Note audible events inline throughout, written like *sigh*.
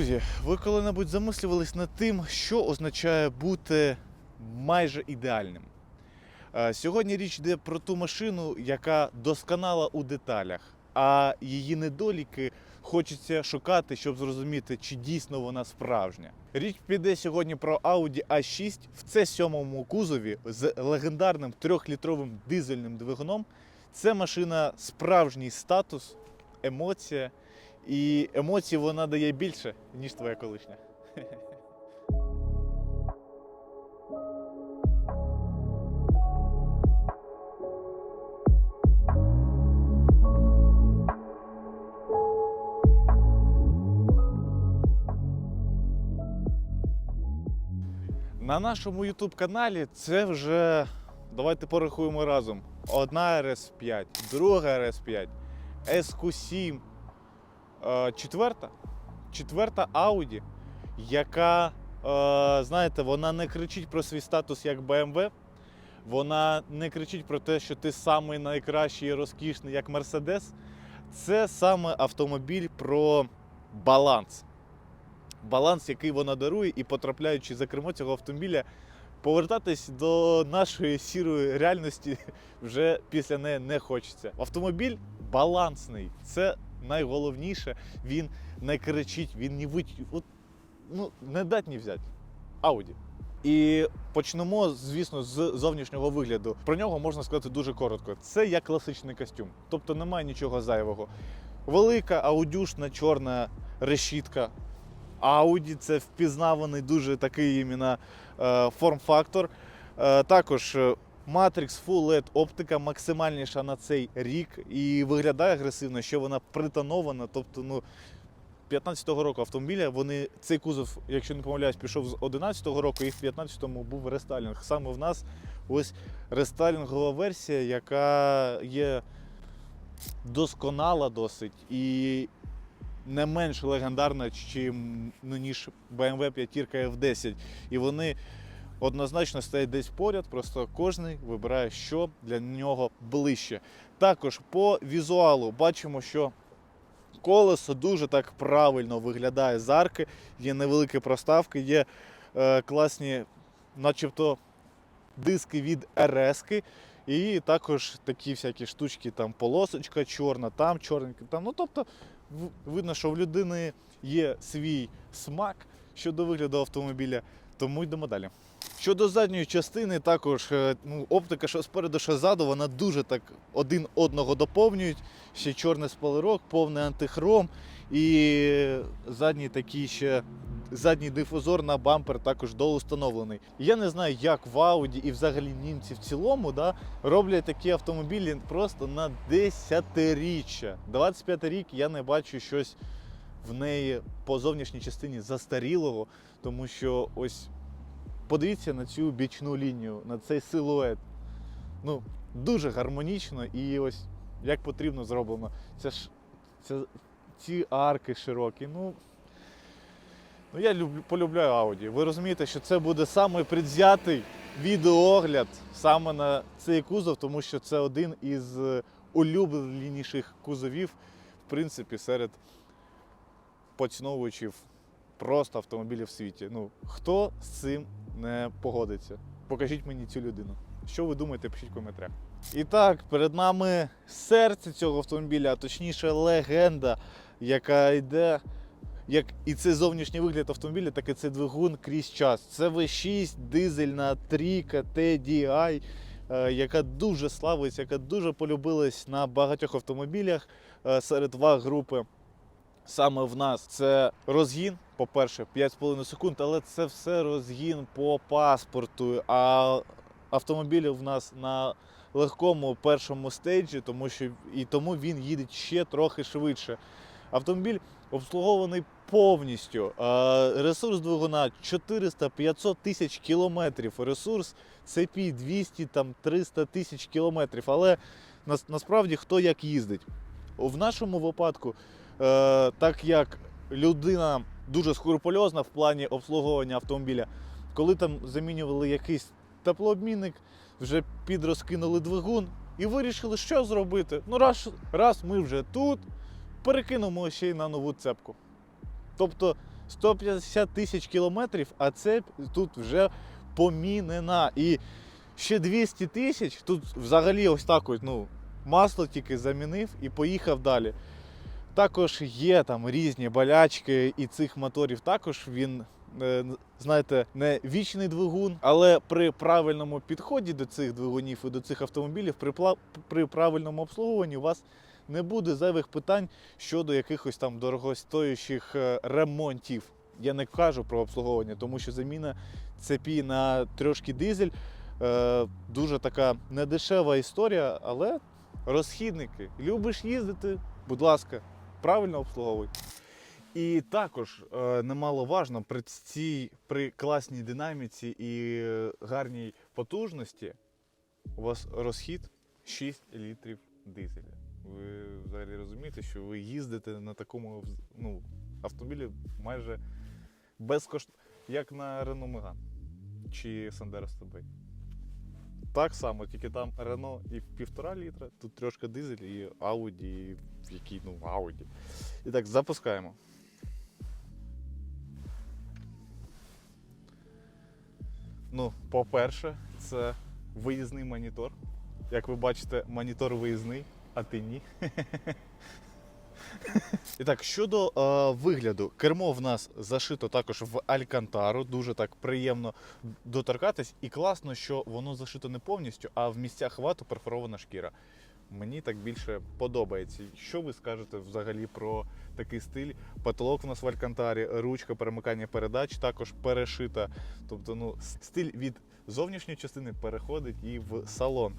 Друзі, ви коли-небудь замислювались над тим, що означає бути майже ідеальним? Е, Сьогодні річ йде про ту машину, яка досконала у деталях, а її недоліки хочеться шукати, щоб зрозуміти, чи дійсно вона справжня. Річ піде сьогодні про Audi A6 в c 7 кузові з легендарним трьохлітровим дизельним двигуном. Це машина справжній статус, емоція. І емоцій вона дає більше, ніж твоя колишня. На нашому YouTube каналі це вже давайте порахуємо разом. Одна RS5, друга RS5, SQ7, Е, Четверта. Четверта Audi, яка, е, знаєте, вона не кричить про свій статус як BMW. Вона не кричить про те, що ти самий найкращий і розкішний, як Mercedes. Це саме автомобіль про баланс. Баланс, який вона дарує, і потрапляючи за кермо цього автомобіля, повертатись до нашої сірої реальності *laughs* вже після неї не хочеться. Автомобіль балансний. Це найголовніше. Він не кричить, він не вить... От, ну, не дать не взяти. Ауді. І почнемо, звісно, з зовнішнього вигляду. Про нього можна сказати дуже коротко. Це як класичний костюм, тобто немає нічого зайвого. Велика аудюшна чорна решітка. Ауді це впізнаваний дуже такий іменно е, форм-фактор. Е, також е, Matrix Full LED оптика максимальніша на цей рік і виглядає агресивно, що вона притонована. Тобто, ну 15-го року автомобіля вони цей кузов, якщо не помиляюсь, пішов з 11-го року, і в 15-му був рестайлінг. Саме в нас ось рестайлінгова версія, яка є досконала досить і не менш легендарна, чим, ну, ніж BMW 5 F10. І вони однозначно стоять десь поряд, просто кожен вибирає, що для нього ближче. Також по візуалу бачимо, що колесо дуже так правильно виглядає з арки, є невеликі проставки, є е, класні, начебто, диски від rs і також такі всякі штучки, там полосочка чорна, там чорненька. Там, ну, тобто, видно, що в людини є свій смак щодо вигляду автомобіля, тому йдемо далі. Щодо задньої частини, також е, ну, оптика, що спереду, що ззаду, вона дуже так один одного доповнюють. Ще чорний спойлерок, повний антихром і задній такий ще задній дифузор на бампер також доустановлений. Я не знаю, як в Audi і взагалі німці в цілому да, роблять такі автомобілі просто на десятиріччя. 25 рік я не бачу щось в неї по зовнішній частині застарілого, тому що ось подивіться на цю бічну лінію, на цей силует. Ну, дуже гармонічно і ось як потрібно зроблено. Це ж це, ці арки широкі. Ну, ну я люблю, полюбляю Audi. Ви розумієте, що це буде самий предвзятий відеоогляд саме на цей кузов, тому що це один із е, улюбленіших кузовів, в принципі, серед поціновувачів просто автомобілів в світі. Ну, хто з цим не погодиться? Покажіть мені цю людину. Що ви думаєте, пишіть в коментарях. І так, перед нами серце цього автомобіля, а точніше легенда, яка йде. Як і це зовнішній вигляд автомобіля, так і це двигун крізь час. Це V6, дизельна трійка TDI, е, яка дуже славиться, яка дуже полюбилась на багатьох автомобілях е, серед ваг групи. Саме в нас це розгін, по-перше, 5,5 секунд, але це все розгін по паспорту. А автомобіль в нас на легкому першому стейджі, тому що і тому він їде ще трохи швидше. Автомобіль обслугований повністю. Ресурс двигуна 400-500 тисяч кілометрів. Ресурс цепі 200 там 300 тисяч кілометрів. Але насправді хто як їздить. В нашому випадку, е, так як людина дуже скрупульозна в плані обслуговування автомобіля, коли там замінювали якийсь теплообмінник, вже підрозкинули двигун і вирішили, що зробити. Ну, раз, раз ми вже тут, перекинемо ще й на нову цепку. Тобто 150 тисяч кілометрів, а це тут вже помінена. І ще 200 тисяч, тут взагалі ось так ну, масло тільки замінив і поїхав далі. Також є там різні болячки, і цих моторів також він, е, знаєте, не вічний двигун, але при правильному підході до цих двигунів і до цих автомобілів, при, при правильному обслуговуванні у вас не буде зайвих питань щодо якихось там дорогостоящих е, ремонтів. Я не кажу про обслуговування, тому що заміна цепі на трошки дизель е, дуже така недешева історія, але розхідники. Любиш їздити, будь ласка, правильно обслуговуй. І також е, немаловажно при цій при класній динаміці і гарній потужності у вас розхід 6 літрів дизеля. Ви взагалі розумієте, що ви їздите на такому ну, автомобілі майже безкоштовно, як на Renault Megane чи Sandero Stepway. Так само, тільки там Рено і півтора літра, тут трошки дизель і Audi, і який, ну, Audi. І так, запускаємо. Ну, по-перше, це виїзний монітор. Як ви бачите, монітор виїзний, а ти ні. *laughs* І так, щодо е, вигляду, кермо в нас зашито також в Алькантару, дуже так приємно доторкатись. І класно, що воно зашито не повністю, а в місцях хвату перфорована шкіра. Мені так більше подобається. Що ви скажете взагалі про такий стиль? Потолок у нас в Алькантарі, ручка перемикання передач також перешита. Тобто, ну, стиль від зовнішньої частини переходить і в салон.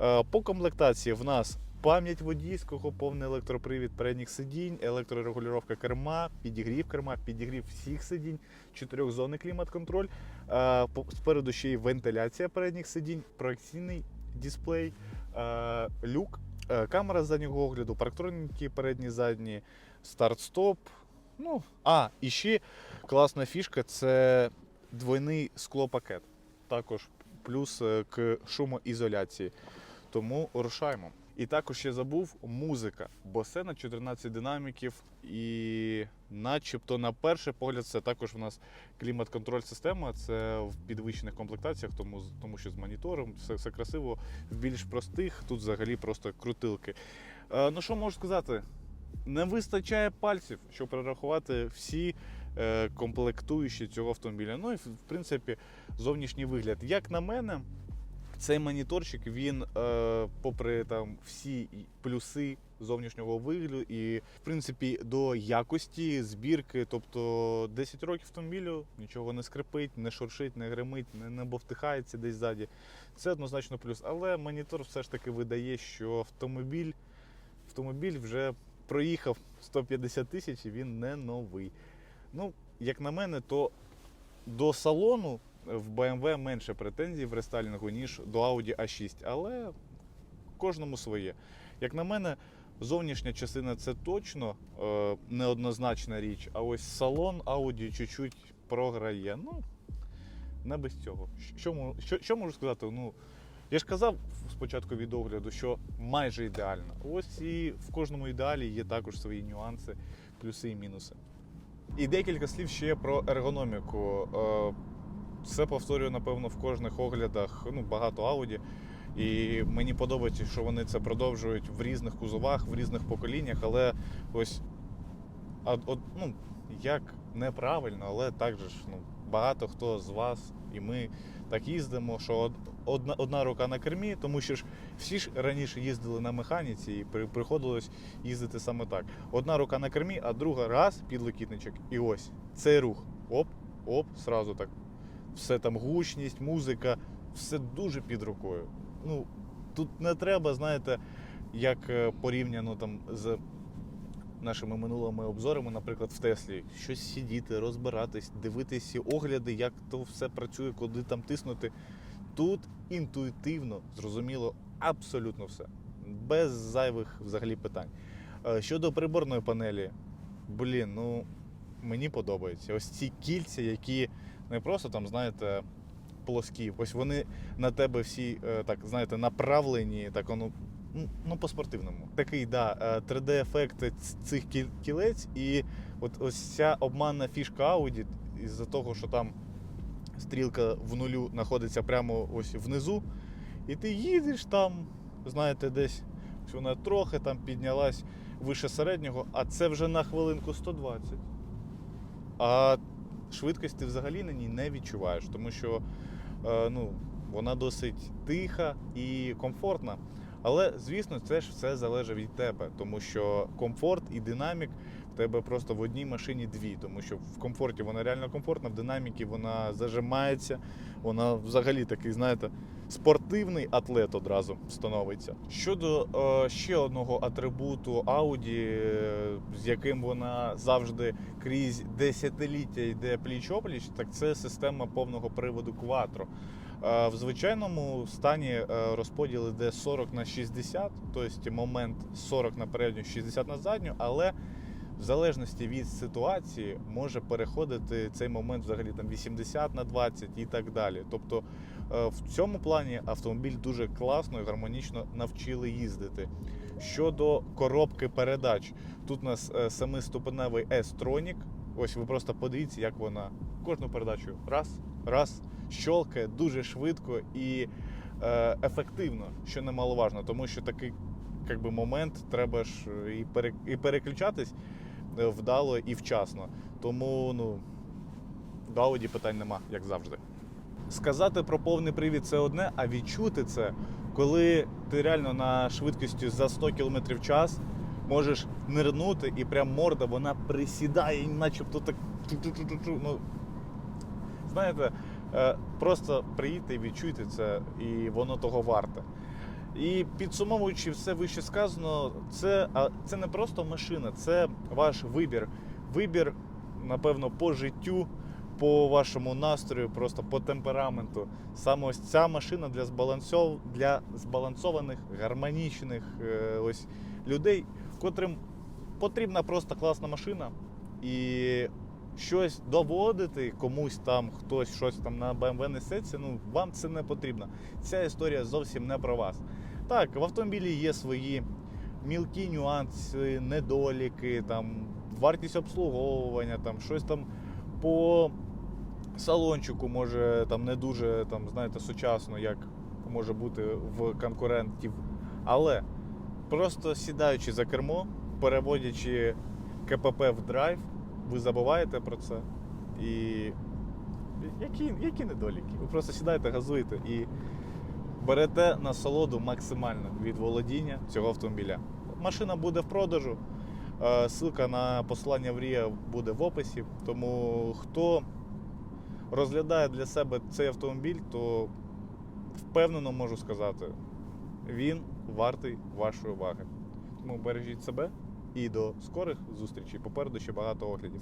Е, По комплектації в нас пам'ять водійського, повний електропривід передніх сидінь, електрорегулювання керма, підігрів керма, підігрів всіх сидінь, чотирьохзонний клімат-контроль. Е, Спереду ще й вентиляція передніх сидінь, проекційний дисплей, е, люк, е, камера заднього огляду, парктроніки передні, задні, старт-стоп. Ну, а, і ще класна фішка це двойний склопакет. Також плюс к шумоізоляції. Тому рушаємо. І також ще забув музика, бо це на 14 динаміків, і начебто на перший погляд це також в нас клімат-контроль система. Це в підвищених комплектаціях, тому, тому що з монітором все, все красиво. В більш простих тут взагалі просто крутилки. Е, ну що можу сказати? Не вистачає пальців, щоб перерахувати всі е, комплектуючі цього автомобіля. Ну і в принципі зовнішній вигляд. Як на мене, цей моніторчик, він, е, попри там всі плюси зовнішнього вигляду, і в принципі до якості збірки, тобто 10 років автомобілю, нічого не скрипить, не шуршить, не гримить, не, не бовтихається десь ззаді. Це однозначно плюс. Але монітор все ж таки видає, що автомобіль, автомобіль вже проїхав 150 тисяч і він не новий. Ну, як на мене, то до салону в BMW менше претензій в рестайлінгу, ніж до Audi A6, але кожному своє. Як на мене, зовнішня частина це точно е, неоднозначна річ, а ось салон Audi чуть-чуть програє. Ну, не без цього. Що, що, що можу сказати? Ну, я ж казав спочатку від огляду, що майже ідеально. Ось і в кожному ідеалі є також свої нюанси, плюси і мінуси. І декілька слів ще про ергономіку. Е, Це повторюю, напевно, в кожних оглядах ну, багато Audi. І мені подобається, що вони це продовжують в різних кузовах, в різних поколіннях, але ось от, ну, як неправильно, але так же ж ну, багато хто з вас і ми так їздимо, що одна, одна рука на кермі, тому що ж всі ж раніше їздили на механіці і при, приходилось їздити саме так. Одна рука на кермі, а друга раз підлокітничок. І ось цей рух. Оп, оп, сразу так. Все там гучність, музика, все дуже під рукою. Ну, тут не треба, знаєте, як е, порівняно там з нашими минулими обзорами, наприклад, в Теслі, щось сидіти, розбиратись, дивитися огляди, як то все працює, куди там тиснути. Тут інтуїтивно зрозуміло абсолютно все. Без зайвих взагалі питань. Е, Щодо приборної панелі, блін, ну мені подобається. Ось ці кільця, які не просто там, знаєте, плоскі. Ось вони на тебе всі, е, так, знаєте, направлені, так воно ну, ну по-спортивному. Такий, да, 3D-ефект цих кілець, і от ось ця обманна фішка Audi, із-за того, що там стрілка в нулю знаходиться прямо ось внизу, і ти їдеш там, знаєте, десь вона трохи там піднялась вище середнього, а це вже на хвилинку 120. А швидкість ти взагалі на ній не відчуваєш, тому що е, ну, вона досить тиха і комфортна. Але, звісно, це ж все залежить від тебе, тому що комфорт і динамік в тебе просто в одній машині дві. Тому що в комфорті вона реально комфортна, в динаміки вона зажимається, вона взагалі такий, знаєте, спортивний атлет одразу становиться. Щодо е, ще одного атрибуту Audi, е, з яким вона завжди крізь десятиліття йде пліч-опліч, так це система повного приводу Quattro. Е, В звичайному стані е, розподіл йде 40 на 60, тобто момент 40 на передню, 60 на задню, але в залежності від ситуації може переходити цей момент взагалі там 80 на 20 і так далі. Тобто е, в цьому плані автомобіль дуже класно і гармонічно навчили їздити. Щодо коробки передач, тут у нас е, семиступеневий S-Tronic. Ось ви просто подивіться, як вона кожну передачу раз, раз, щолкає дуже швидко і е, ефективно, що немаловажно, тому що такий як би, момент треба ж і, переключатись е, вдало і вчасно. Тому ну, до Audi питань нема, як завжди. Сказати про повний привід це одне, а відчути це, коли ти реально на швидкістю за 100 км в час можеш нирнути, і прям морда вона присідає, начебто так. Ну, знаєте, е, просто приїдьте і відчуйте це, і воно того варте. І підсумовуючи все вище сказано, це, це не просто машина, це ваш вибір. Вибір, напевно, по життю, по вашому настрою, просто по темпераменту. Саме ось ця машина для збалансов... для збалансованих, гармонічних е, ось людей, котрим потрібна просто класна машина. І щось доводити комусь там, хтось щось там на BMW несеться, ну вам це не потрібно. Ця історія зовсім не про вас. Так, в автомобілі є свої мілкі нюанси, недоліки, там, вартість обслуговування, там, щось там по салончику може там не дуже там, знаєте, сучасно, як може бути в конкурентів. Але просто сідаючи за кермо, переводячи КПП в драйв, ви забуваєте про це. І які, які недоліки? Ви просто сідаєте, газуєте і берете насолоду максимально від володіння цього автомобіля. Машина буде в продажу. е, Ссылка на посилання в Рія буде в описі. Тому хто розглядає для себе цей автомобіль, то впевнено можу сказати, він вартий вашої уваги. Тому бережіть себе і до скорих зустрічей. Попереду ще багато оглядів.